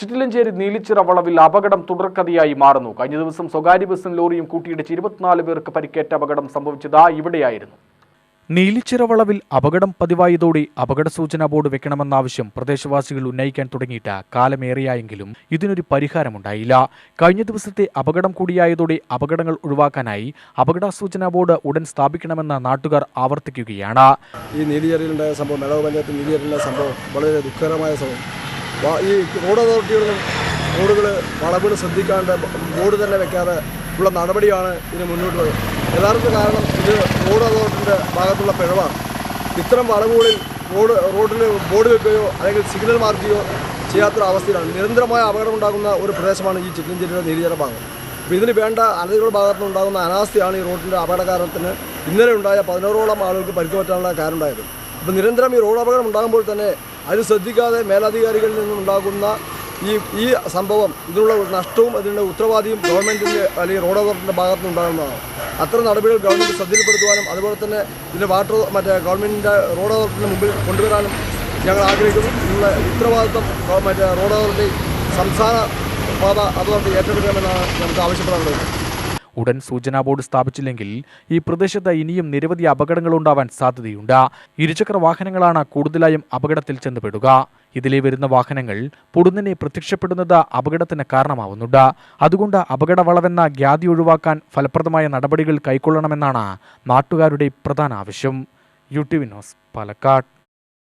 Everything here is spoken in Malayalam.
ചിറ്റിലഞ്ചേരി നീലിച്ചിറ വളവിൽ അപകടം തുടർക്കഥയായി മാറുന്നു. കഴിഞ്ഞ ദിവസം സ്വകാര്യ ബസ്സും ലോറിയും കൂട്ടിയിടിച്ച് ഇരുപത്തിനാല് പേർക്ക് പരിക്കേറ്റ അപകടം സംഭവിച്ചത് ഇവിടെയായിരുന്നു. നീലിച്ചിറ വളവിൽ അപകടം പതിവായതോടെ അപകട സൂചനാ ബോർഡ് വെക്കണമെന്ന ആവശ്യം പ്രദേശവാസികൾ ഉന്നയിക്കാൻ തുടങ്ങിയിട്ട് കാലമേറെയായെങ്കിലും ഇതിനൊരു പരിഹാരമുണ്ടായില്ല. കഴിഞ്ഞ ദിവസത്തെ അപകടം കൂടിയായതോടെ അപകടങ്ങൾ ഒഴിവാക്കാനായി അപകട സൂചനാ ബോർഡ് ഉടൻ സ്ഥാപിക്കണമെന്ന് നാട്ടുകാർ ആവർത്തിക്കുകയാണ്. ഈ നീലിയറിയിലുണ്ടായ സംഭവം മേളവ് പഞ്ചായത്ത് നീലിചേരിയിലെ സംഭവം വളരെ ദുഃഖകരമായ സംഭവം. ഈ റോഡ് അതോറിറ്റികളും റോഡുകൾ വളവുകൾ ശ്രദ്ധിക്കാണ്ട് റോഡ് തന്നെ വെക്കാതെ ഉള്ള നടപടിയാണ് ഇതിന് മുന്നോട്ട് പോയത് യഥാർത്ഥ കാരണം ഇത് റോഡ് അതോറിറ്റിന്റെ ഭാഗത്തുള്ള പിഴവാണ്. ഇത്തരം വളവുകളിൽ റോഡ് റോഡിൽ ബോർഡ് വെക്കുകയോ അല്ലെങ്കിൽ സിഗ്നൽ മാർക്കുകയോ ചെയ്യാത്തൊരു അവസ്ഥയിലാണ്. നിരന്തരമായ അപകടം ഉണ്ടാകുന്ന ഒരു പ്രദേശമാണ് ഈ ചിക്കൻ ജില്ലയുടെ നീലിജല ഭാഗം. അപ്പോൾ ഇതിന് വേണ്ട അനധികൃത ഭാഗത്തു ഉണ്ടാകുന്ന അനാസ്ഥയാണ് ഈ റോഡിന്റെ അപകട കാരണത്തിന് ഇന്നലെ ഉണ്ടായ പതിനോറോളം ആളുകൾക്ക് പരിക്ക് പറ്റാനുള്ള കാരണം ഉണ്ടായത്. അപ്പോൾ നിരന്തരം ഈ റോഡ് അപകടം ഉണ്ടാകുമ്പോൾ തന്നെ അത് ശ്രദ്ധിക്കാതെ മേലധികാരികളിൽ നിന്നുണ്ടാകുന്ന ഈ ഈ സംഭവം ഇതിനുള്ള നഷ്ടവും അതിനുള്ള ഉത്തരവാദിയും ഗവൺമെന്റിന്റെ അല്ലെങ്കിൽ റോഡ് അതോറിറ്റിന്റെ ഭാഗത്ത് നിന്നുണ്ടാകുന്നതാണ് അത്തരം നടപടികൾ ഗവൺമെന്റ് ശ്രദ്ധയിൽപ്പെടുത്തുവാനും അതുപോലെ തന്നെ ഇതിന്റെ വാട്ടർ മറ്റേ ഗവൺമെന്റിന്റെ റോഡ് അതോറിറ്റിന്റെ മുമ്പിൽ കൊണ്ടുവരാനും ഞങ്ങൾ ആഗ്രഹിക്കുന്നു. ഇതിനുള്ള ഉത്തരവാദിത്വം മറ്റേ റോഡ് അതോറിറ്റി സംസ്ഥാന പാത അതോറിറ്റി ഏറ്റെടുക്കണമെന്നാണ് നമുക്ക് ആവശ്യപ്പെടാനുള്ളത്. ഉടൻ സൂചനാ ബോർഡ് സ്ഥാപിച്ചില്ലെങ്കിൽ ഈ പ്രദേശത്ത് ഇനിയും നിരവധി അപകടങ്ങൾ ഉണ്ടാവാൻ സാധ്യതയുണ്ട്. ഇരുചക്ര വാഹനങ്ങളാണ് കൂടുതലായും അപകടത്തിൽ ചെന്നുപെടുക. ഇതിലെ വരുന്ന വാഹനങ്ങൾ പൊടുന്നിനെ പ്രത്യക്ഷപ്പെടുന്നത് അപകടത്തിന് കാരണമാവുന്നുണ്ട്. അതുകൊണ്ട് അപകട വളവെന്ന ഖ്യാതി ഒഴിവാക്കാൻ ഫലപ്രദമായ നടപടികൾ കൈക്കൊള്ളണമെന്നാണ് നാട്ടുകാരുടെ പ്രധാന ആവശ്യം. U T Vinos Palakkad.